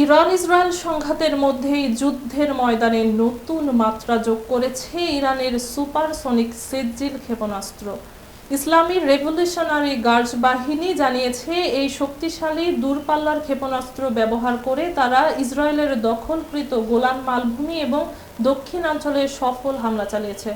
Iran Israel সংঘাতের মধ্যেই যুদ্ধের ময়দানে নতুন মাত্রা যোগ করেছে ইরানের সুপারসনিক সেজ্জিল ক্ষেপণাস্ত্র। ইসলামী রেভলিউশনারি গার্ড বাহিনী জানিয়েছে, এই শক্তিশালী দূরপাল্লার ক্ষেপণাস্ত্র ব্যবহার করে তারা ইসরায়েলের দখলকৃত গোলান মালভূমি এবং দক্ষিণাঞ্চলে সফল হামলা চালিয়েছে।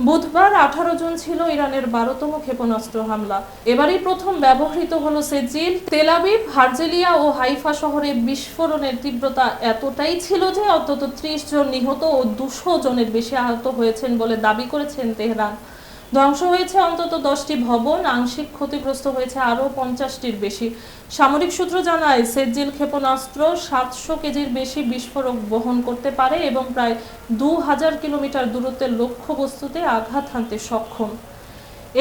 বুধবার আঠারো জুন ছিল ইরানের বারোতম ক্ষেপণাস্ত্র হামলা। এবারই প্রথম ব্যবহৃত হলো সেজিল। তেলাবিব হার্জেলিয়া ও হাইফা শহরে বিস্ফোরণের তীব্রতা এতটাই ছিল যে অন্তত ত্রিশ জন নিহত ও দুশো জনের বেশি আহত হয়েছেন বলে দাবি করেছেন তেহরান। ধ্বংস হয়েছে অন্তত দশটি ভবন, আংশিক ক্ষতিগ্রস্ত হয়েছে আরও পঞ্চাশটির বেশি। সামরিক সূত্র জানায় সেজিল ক্ষেপণাস্ত্র সাতশো কেজির বেশি বিস্ফোরক বহন করতে পারে এবং প্রায় দু হাজার কিলোমিটার দূরত্বের লক্ষ্যবস্তুতে আঘাত হানতে সক্ষম।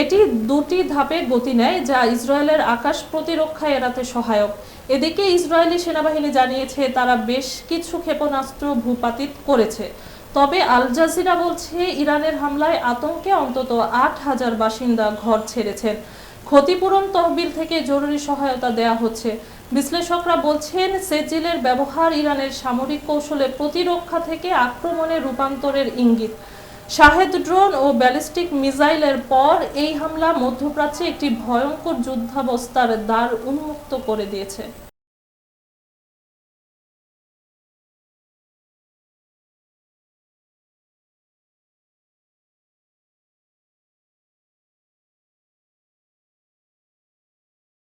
এটি দুটি ধাপে গতি নেয়, যা ইসরায়েলের আকাশ প্রতিরক্ষা এড়াতে সহায়ক। এদিকে ইসরায়েলি সেনাবাহিনী জানিয়েছে, তারা বেশ কিছু ক্ষেপণাস্ত্র ভূপাতিত করেছে। তবে আল জাজিরা বলছে, ইরানের হামলায় আতঙ্কে অন্তত আট হাজার বাসিন্দা ঘর ছেড়েছেন। ক্ষতিপূরণ তহবিল থেকে জরুরি সহায়তা দেয়া হচ্ছে। বিশ্লেষকরা বলছেন সেজিলের ব্যবহার ইরানের সামরিক কৌশলে প্রতিরক্ষা থেকে আক্রমণে রূপান্তরের ইঙ্গিত। শাহেদ ড্রোন ও ব্যালিস্টিক মিসাইলের পর এই হামলা মধ্যপ্রাচ্যে একটি ভয়ঙ্কর যুদ্ধাবস্থার দ্বার উন্মুক্ত করে দিয়েছে।